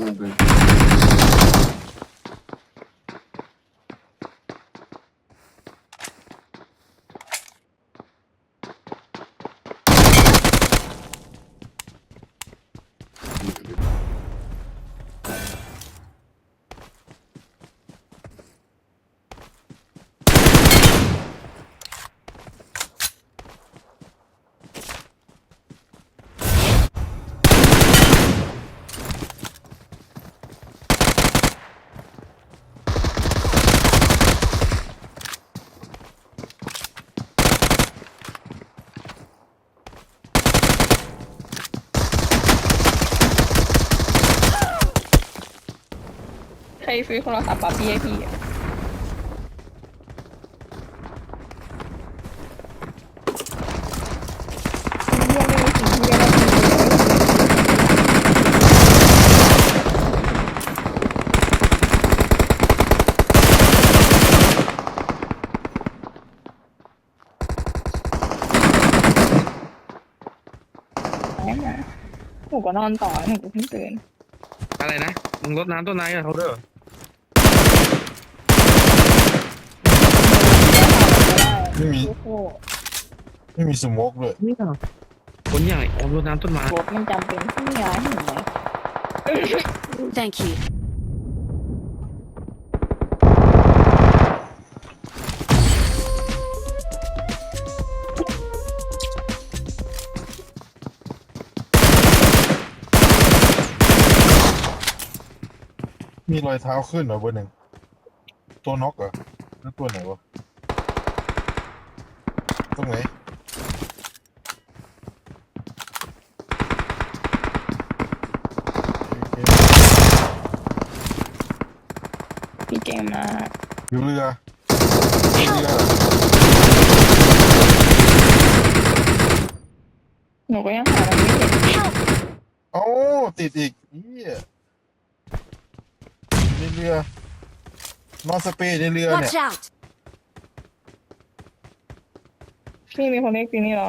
ม รซื้อโทรศัพท์ปั๊บพี่ให้พี่อะหนูก็นอนต่อหนูก็เพิ่งตื่นอะไรนะมึงรดน้ำต้นไม้กับเขาเด้อ ไม่มี โอ้โหไม่มีสโมกเลยนี่เหรอคนใหญ่ออมรดน้ำต้นไม้รถมันจำเป็นที่ย้ายเห็นไหม Thank you. มีรอยเท้าขึ้นเหรอเบอร์หนึ่งตัวนกเหรอแล้วตัวไหนวะ ตรงไหนโอเคพี่เก่งมากอยู่เรืออยู่เรือ หนูก็ยังหามันไม่เห็นเอ้าติดอีกเหี้ยในเรือ นอนสเปรย์ในเรือเนี่ย Watch out! พี่มีคนเรียกพี่นี่เหรอ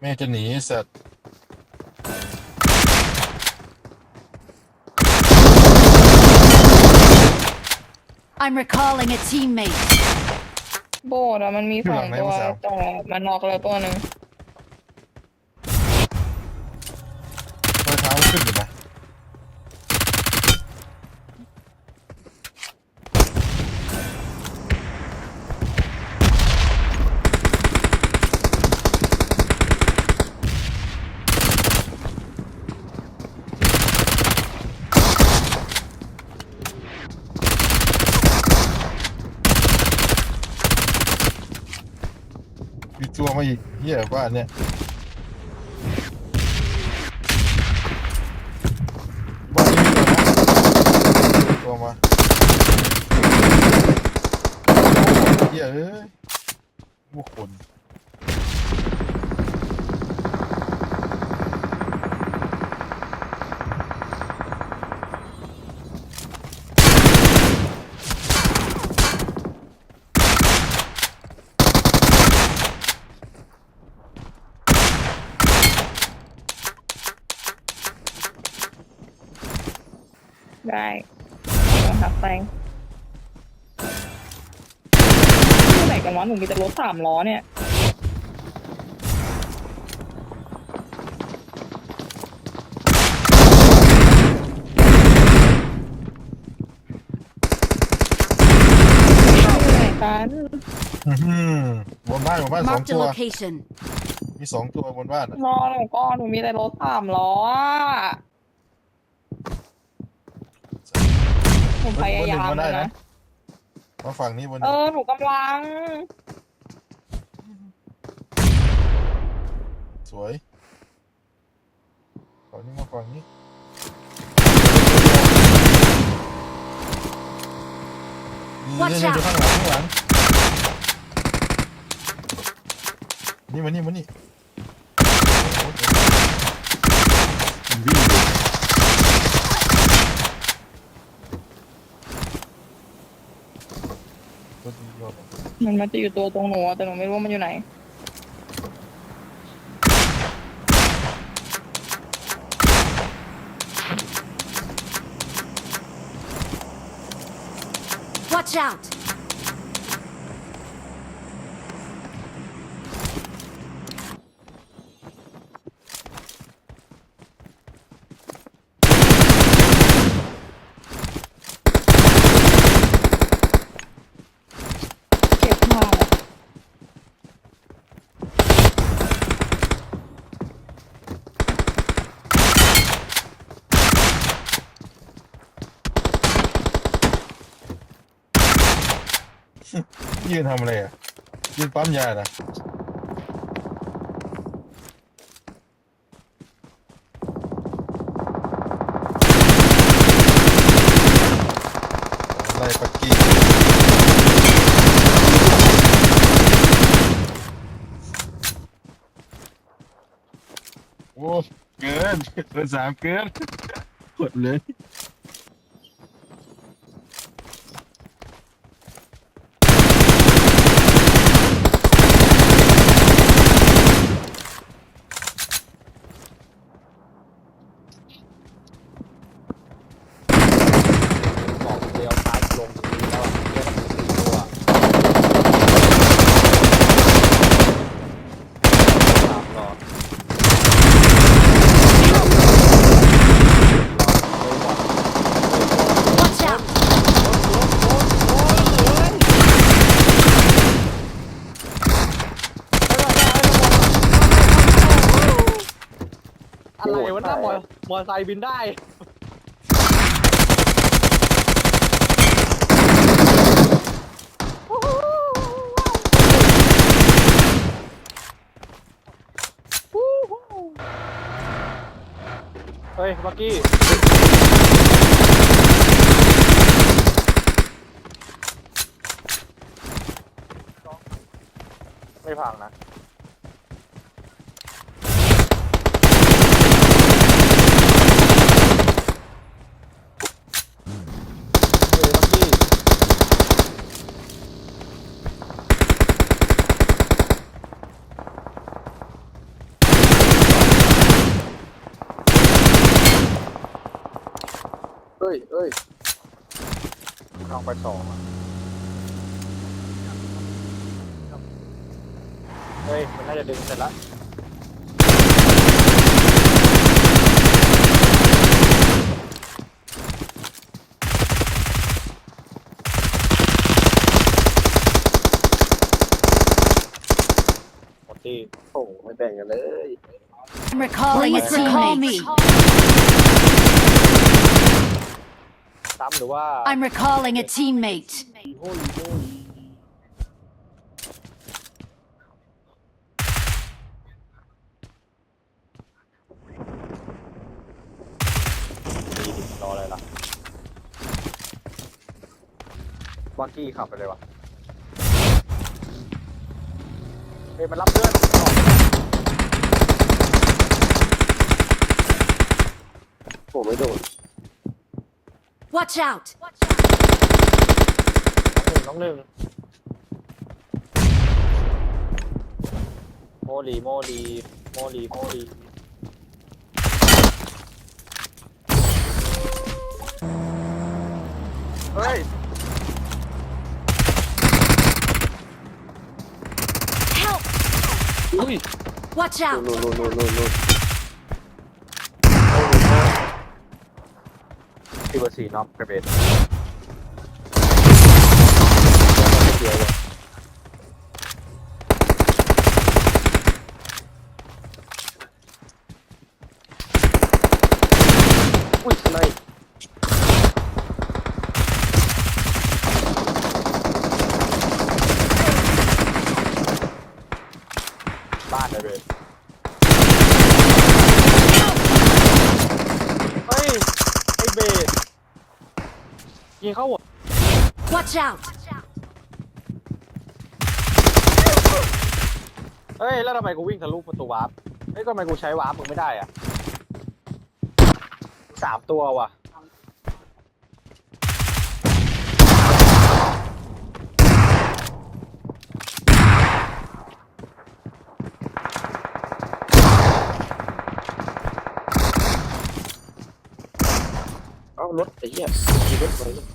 แม่จะหนีสัตว์ I'm recalling a teammate. โบดอะมันมีสองตัวแต่มันนอกแล้วตัวหนึ่ง รอยเท้าขึ้นอยู่นะ มีตัวมาอีกเหี้ยบ้านเนี่ยบ้านนี้มีตัวนะตัวมาเหี้ยเอ้ยผู้คน ได้ขับไปที่ไหนกันวะหนูมีแต่รถสามล้อเนี่ยบนบ้านบนบ้านสองตัวมีสองตัวบนบ้านอะ รอหนูก่อนหนูมีแต่รถสามล้ออะ หนูพยายามแล้วนะ มาฝั่งนี้บนหเอนึ่งอหนูกำลัง สวยฝั่งนี้มาฝั่งนี้นี่ Watch นี่นี่ out ดูข้างหลังข้างหลังนี่มานี่มานี่มันวิ่งอยู่ตัวเดียว มันมันจะอยู่ตัวตรงหนูอะแต่หนูไม่รู้ว่ามันอยู่ไหน Watch out! เก็บผ้า ยืนทำอะไรอะ ยืนปั๊มยาน่ะไล่ปักกี้โอ้เกินเกินสามเกินหมดเลย บอกเลี้ยวซ้ายลงตรงนี้แล้วอะเลี้ยวมาถึงสี่ตัวสามรอเลยบอก Watch out! อะไรวะหน้า มอไซค์บินได้ เฮ้ยเมื่อกี้ ไม่พังนะ เฮ้ยเมื่อกี้ เฮ้ยเฮ้ยลองไปสองอะเฮ้ย มันน่าจะดึงเสร็จแล้วหมดที่โอ้ไม่แบ่งกันเลย I'm recalling a Please recall teammate. ซ้ำหรือว่า I'm recalling a teammate. โอ้ยโอ้ยดีดิรออะไรล่ะวักกี้ขับไปเลยวะเฮ้ยมันรับเพื่อนผมไม่โดน Watch out! น้องหนึ่งน้องหนึ่ง โมลีโมลีโมลีโมลีเฮ้ย Help! อุ้ย Watch out! นู่นนู่นนู่นนู่นนู่น ซีเบอร์สี่น็อกกระเบนอุ้ยสไนด์ Watch out! เฮ้ย แล้วทำไมกูวิ่งทะลุประตูวาร์ปเฮ้ยก็ทำไมกูใช้วาร์ปมึงไม่ได้อะสามตัวว่ะ เอารถไอ้เหี้ยมีรถอะไรเนี่ย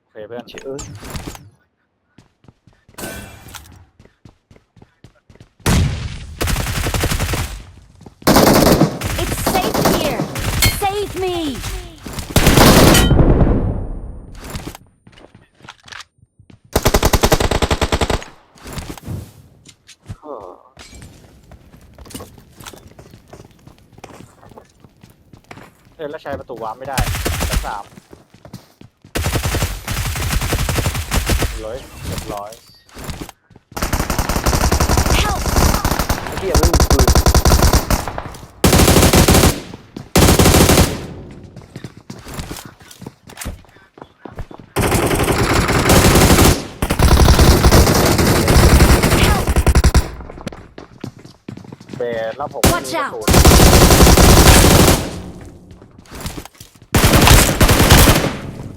โอเคเพื่อน เชื่อเอ้ย It's safe here! Save me! เออ เฮ้ยแล้วใช้ประตูวาร์ปไม่ได้ชั้นสามร้อยเรียบร้อย Help! ไอ้เหี้ยไม่มีปืนเบสแล้วผม Watch มีประ out ตูอุ้ย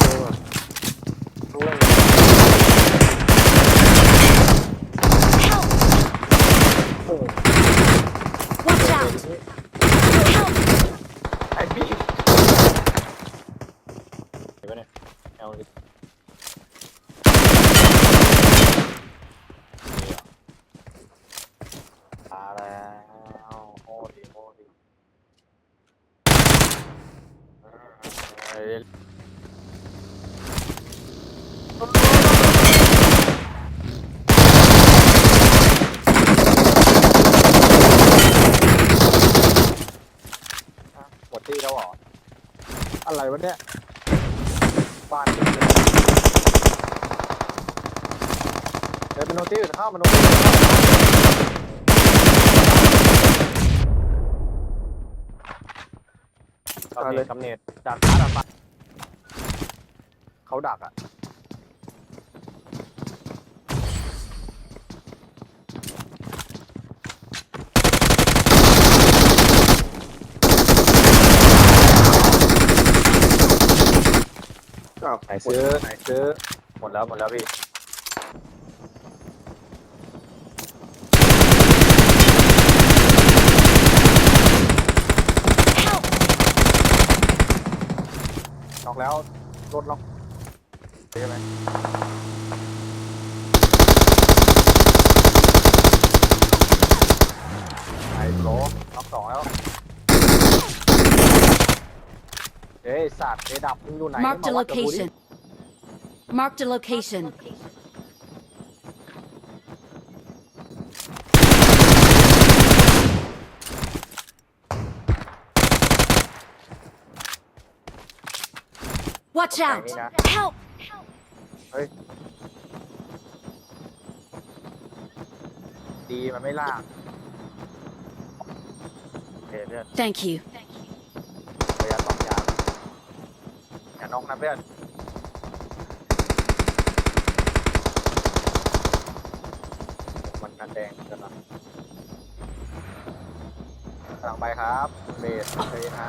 เจอว่ะรู้แล้ว Help! โอ้โห Watch out! Help! ไอพี่เห็นปะเนี่ยเอาดินี่เหรอมาแล้วโอ้ดีโอ้ดีเอ้ย หมดที่แล้วเหรอ อะไรวะเนี่ยบ้านเป็นเลยเดินเป็นโนตี้อื่นเข้ามันโนตี้อื่นเข้า กำเนิดกำเนิดดักฟ้าดักฟ้าเขาดักอะอ้าวไหนซื้อไหนซื้อหมดแล้วหมดแล้วพี่ อกแล้วรถล็อกใช่ไหมไอ้โหลล็อกสองแล้วเอ้ยสัตว์เอดับมึงอยู่ไหน Marked a มาวัดกับกูดิ location. Marked a location. Watch out! Help! ดีมันไม่ลากโอเคเพื่อน Thank you. ระยะสองยางอย่าน็อกนะเพื่อนมันกันแดงเกันนะกำลังไปครับคุณเบสเบสฮะ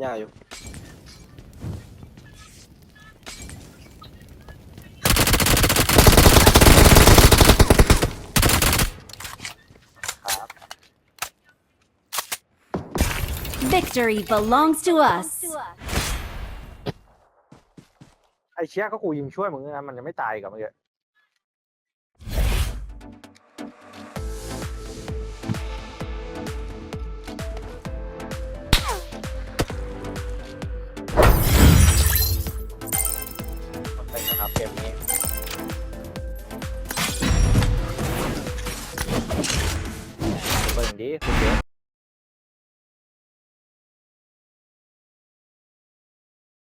หญ้อยู่ครับ Victory belongs to us. ไอ้เชี่ยก็กูยิงช่วยมึงนะมันยังไม่ตายกับมึงเลย มนี้เปิดดีคุณเยอ